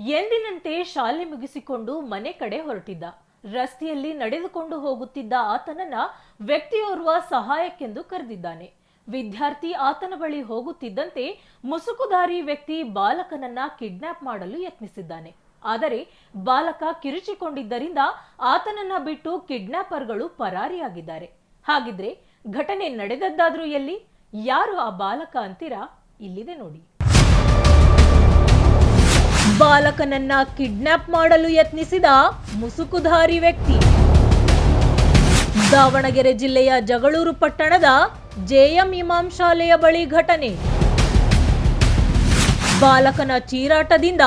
ಎಂದಿನಂತೆ ಶಾಲೆ ಮುಗಿಸಿಕೊಂಡು ಮನೆ ಕಡೆ ಹೊರಟಿದ್ದ. ರಸ್ತೆಯಲ್ಲಿ ನಡೆದುಕೊಂಡು ಹೋಗುತ್ತಿದ್ದ ಆತನನ್ನ ವ್ಯಕ್ತಿಯೋರ್ವ ಸಹಾಯಕ್ಕೆಂದು ಕರೆದಿದ್ದಾನೆ. ವಿದ್ಯಾರ್ಥಿ ಆತನ ಬಳಿ ಹೋಗುತ್ತಿದ್ದಂತೆ ಮುಸುಕುಧಾರಿ ವ್ಯಕ್ತಿ ಬಾಲಕನನ್ನ ಕಿಡ್ನಾಪ್ ಮಾಡಲು ಯತ್ನಿಸಿದ್ದಾನೆ. ಆದರೆ ಬಾಲಕ ಕಿರುಚಿಕೊಂಡಿದ್ದರಿಂದ ಆತನನ್ನ ಬಿಟ್ಟು ಕಿಡ್ನಾಪರ್ಗಳು ಪರಾರಿಯಾಗಿದ್ದಾರೆ. ಹಾಗಿದ್ರೆ ಘಟನೆ ನಡೆದದ್ದಾದ್ರೂ ಎಲ್ಲಿ? ಯಾರು ಆ ಬಾಲಕ ಅಂತೀರಾ? ಇಲ್ಲಿದೆ ನೋಡಿ. ಬಾಲಕನನ್ನ ಕಿಡ್ನಾಪ್ ಮಾಡಲು ಯತ್ನಿಸಿದ ಮುಸುಕುಧಾರಿ ವ್ಯಕ್ತಿ. ದಾವಣಗೆರೆ ಜಿಲ್ಲೆಯ ಜಗಳೂರು ಪಟ್ಟಣದ ಜೆಎಂ ಇಮಾಂ ಶಾಲೆಯ ಬಳಿ ಘಟನೆ. ಬಾಲಕನ ಚೀರಾಟದಿಂದ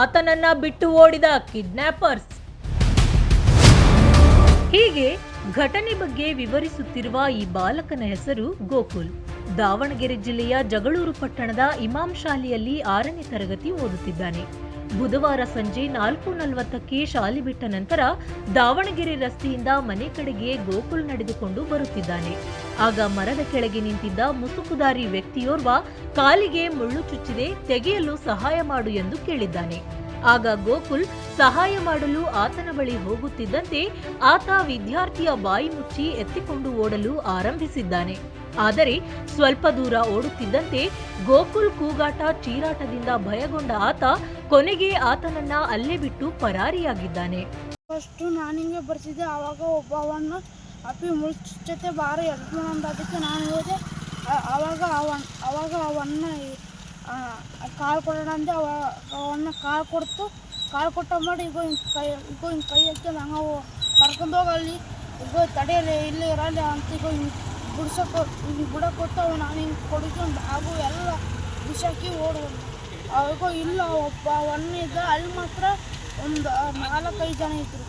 ಆತನನ್ನ ಬಿಟ್ಟು ಓಡಿದ ಕಿಡ್ನಾಪರ್ಸ್. ಹೀಗೆ ಘಟನೆ ಬಗ್ಗೆ ವಿವರಿಸುತ್ತಿರುವ ಈ ಬಾಲಕನ ಹೆಸರು ಗೋಕುಲ್. ದಾವಣಗೆರೆ ಜಿಲ್ಲೆಯ ಜಗಳೂರು ಪಟ್ಟಣದ ಇಮಾಂ ಶಾಲೆಯಲ್ಲಿ ಆರನೇ ತರಗತಿ ಓದುತ್ತಿದ್ದಾನೆ. ಬುಧವಾರ ಸಂಜೆ ನಾಲ್ಕು ನಲವತ್ತಕ್ಕೆ ಶಾಲೆ ಬಿಟ್ಟ ನಂತರ ದಾವಣಗೆರೆ ರಸ್ತೆಯಿಂದ ಮನೆ ಕಡೆಗೆ ಗೋಕುಲ್ ನಡೆದುಕೊಂಡು ಬರುತ್ತಿದ್ದಾನೆ. ಆಗ ಮರದ ಕೆಳಗೆ ನಿಂತಿದ್ದ ಮುಸುಕುದಾರಿ ವ್ಯಕ್ತಿಯೋರ್ವ ಕಾಲಿಗೆ ಮುಳ್ಳು ಚುಚ್ಚಿದೆ, ತೆಗೆಯಲು ಸಹಾಯ ಮಾಡು ಎಂದು ಕೇಳಿದ್ದಾನೆ. ಆಗ ಗೋಕುಲ್ ಸಹಾಯ ಮಾಡಲು ಆತನ ಬಳಿ ಹೋಗುತ್ತಿದ್ದಂತೆ ಆತ ವಿದ್ಯಾರ್ಥಿಯ ಬಾಯಿ ಮುಚ್ಚಿ ಎತ್ತಿಕೊಂಡು ಓಡಲು ಆರಂಭಿಸಿದ್ದಾನೆ. ಆದರೆ ಸ್ವಲ್ಪ ದೂರ ಓಡುತ್ತಿದ್ದಂತೆ ಗೋಕುಲ್ ಕೂಗಾಟ ಚೀರಾಟದಿಂದ ಭಯಗೊಂಡ ಆತ ಕೊನೆಗೆ ಆತನನ್ನ ಅಲ್ಲೇ ಬಿಟ್ಟು ಪರಾರಿಯಾಗಿದ್ದಾನೆ. ಫಸ್ಟು ನಾನು ಹಿಂಗೆ ಬರ್ತಿದ್ದೆ, ಆವಾಗ ಒಬ್ಬವನ್ನು ಅಪ್ಪಿ ಮುಚ್ಚತೆ ಬಾರಿ ಎಲ್ಪ್ ಅದಕ್ಕೆ ನಾನು ಹೋದೆ. ಆವಾಗ ಅವನ್ ಅವಾಗ ಅವನ್ನ ಕಾಲು ಕೊಡೋಣ ಅಂದೆ. ಅವ, ಅವನ್ನ ಕಾಲು ಕೊಡ್ತು. ಕಾಲು ಕೊಟ್ಟ ಮಾಡಿ ಈಗ ಹಿಂಗೆ ಕೈ ಈಗ ಹಿಂಗೆ ಕೈ ಹಾಕ್ಕೊಂಡು ಹಂಗೆ ಕರ್ಕೊಂಡು ಹೋಗಿ ಅಲ್ಲಿ ಈಗ ತಡೆಯಲಿ, ಇಲ್ಲಿ ಇರಲ್ಲ ಅಂತ ಈಗ ಹಿಂಗೆ ಬಿಡ್ಸಕ್ಕೆ ಹಿಂಗೆ ಕೊಟ್ಟು ಅವ ನಾನು ಹಿಂಗೆ ಕೊಡ್ಕೊಂಡು ಹಾಗೂ ಎಲ್ಲ ಬಿಸಾಕಿ ಓಡುವ ಅವಾಗ ಇಲ್ಲ, ಒಬ್ಬ ಇದ್ದ ಅಲ್ಲಿ ಮಾತ್ರ ಒಂದು ನಾಲ್ಕೈದು ಜನ ಇದ್ರು.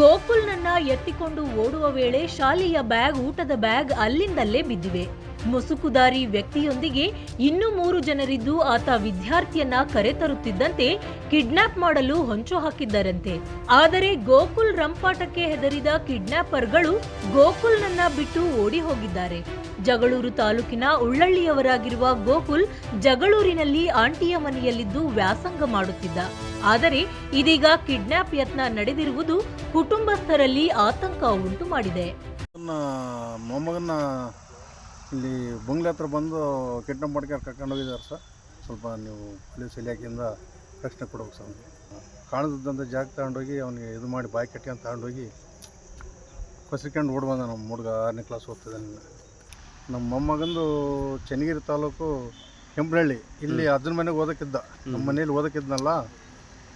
ಗೋಕುಲ್ನನ್ನ ಎತ್ತಿಕೊಂಡು ಓಡುವ ವೇಳೆ ಶಾಲೆಯ ಬ್ಯಾಗ್, ಊಟದ ಬ್ಯಾಗ್ ಅಲ್ಲಿಂದಲ್ಲೇ ಬಿದ್ದಿವೆ. ಮುಸುಕುದಾರಿ ವ್ಯಕ್ತಿಯೊಂದಿಗೆ ಇನ್ನೂ ಮೂರು ಜನರಿದ್ದು ಆತ ವಿದ್ಯಾರ್ಥಿಯನ್ನ ಕರೆತರುತ್ತಿದ್ದಂತೆ ಕಿಡ್ನಾಪ್ ಮಾಡಲು ಹೊಂಚು ಹಾಕಿದ್ದರಂತೆ. ಆದರೆ ಗೋಕುಲ್ ರಂಪಾಟಕ್ಕೆ ಹೆದರಿದ ಕಿಡ್ನಾಪರ್ಗಳು ಗೋಕುಲ್ನನ್ನ ಬಿಟ್ಟು ಓಡಿ ಹೋಗಿದ್ದಾರೆ. ಜಗಳೂರು ತಾಲೂಕಿನ ಉಳ್ಳಳ್ಳಿಯವರಾಗಿರುವ ಗೋಕುಲ್ ಜಗಳೂರಿನಲ್ಲಿ ಆಂಟಿಯ ಮನೆಯಲ್ಲಿದ್ದು ವ್ಯಾಸಂಗ ಮಾಡುತ್ತಿದ್ದ. ಆದರೆ ಇದೀಗ ಕಿಡ್ನಾಪ್ ಯತ್ನ ನಡೆದಿರುವುದು ಕುಟುಂಬಸ್ಥರಲ್ಲಿ ಆತಂಕ ಉಂಟು ಮಾಡಿದೆ ಇಲ್ಲಿ ಬಂಗ್ಲೆ ಹತ್ರ ಬಂದು ಕಿಡ್ನಾಪ್ ಮಾಡ್ಕೊಂಡು ಕರ್ಕೊಂಡು ಹೋಗಿದ್ದಾರೆ ಸರ್. ಸ್ವಲ್ಪ ನೀವು ಪೊಲೀಸ್ ಇಲಾಖೆಯಿಂದ ರಕ್ಷಣೆ ಕೊಡ್ಬೇಕು ಸರ್. ಕಾಣದಂಥ ಜಾಗ ತಗೊಂಡೋಗಿ ಅವನಿಗೆ ಇದು ಮಾಡಿ ಬಾಯಿ ಕಟ್ಕೊಂಡು ತಗೊಂಡೋಗಿ ಕಸಿಕೊಂಡು ಓಡ್ ಬಂದ ನಮ್ಮ ಹುಡುಗ ಆರನೇ ಕ್ಲಾಸ್ ಓದ್ತಿದ್ದಾನೆ ನಮ್ಮ ಮೊಮ್ಮಗಂದು ಚನ್ನಗಿರಿ ತಾಲೂಕು ಕೆಂಪನಹಳ್ಳಿ. ಇಲ್ಲಿ ಅದ್ರ ಮನೆಗೆ ಓದಕ್ಕಿದ್ದ. ನಮ್ಮ ಮನೇಲಿ ಓದಕ್ಕಿದ್ನಲ್ಲ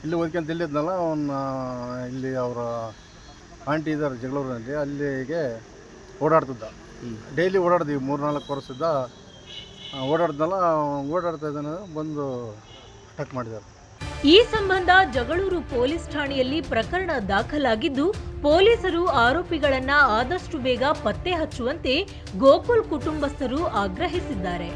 ಇಲ್ಲಿ ಓದ್ಕೊಂತ ಇಲ್ಲಿದ್ನಲ್ಲ ಅವನ್ನ ಇಲ್ಲಿ ಅವರ ಆಂಟಿ ಇದ್ದಾರೆ ಜಗಳೂರಿನಲ್ಲಿ ಅಲ್ಲಿಗೆ ಓಡಾಡ್ತಿದ್ದ. ಡೈಲಿ ಓಡಾಡ್ತೀವಿ ಮೂರು ನಾಲ್ಕು ವರ್ಷದ. ಓಡಾಡ್ದಲ್ಲ ಓಡಾಡ್ತಾ ಇದ್ದಾನೆ ಬಂದು ಅಟ್ಯಾಕ್ ಮಾಡಿದ್ದಾರೆ ಈ ಸಂಬಂಧ ಜಗಳೂರು ಪೊಲೀಸ್ ಠಾಣೆಯಲ್ಲಿ ಪ್ರಕರಣ ದಾಖಲಾಗಿದ್ದು ಪೊಲೀಸರು ಆರೋಪಿಗಳನ್ನ ಆದಷ್ಟು ಬೇಗ ಪತ್ತೆ ಹಚ್ಚುವಂತೆ ಗೋಕುಲ್ ಕುಟುಂಬಸ್ಥರು ಆಗ್ರಹಿಸಿದ್ದಾರೆ.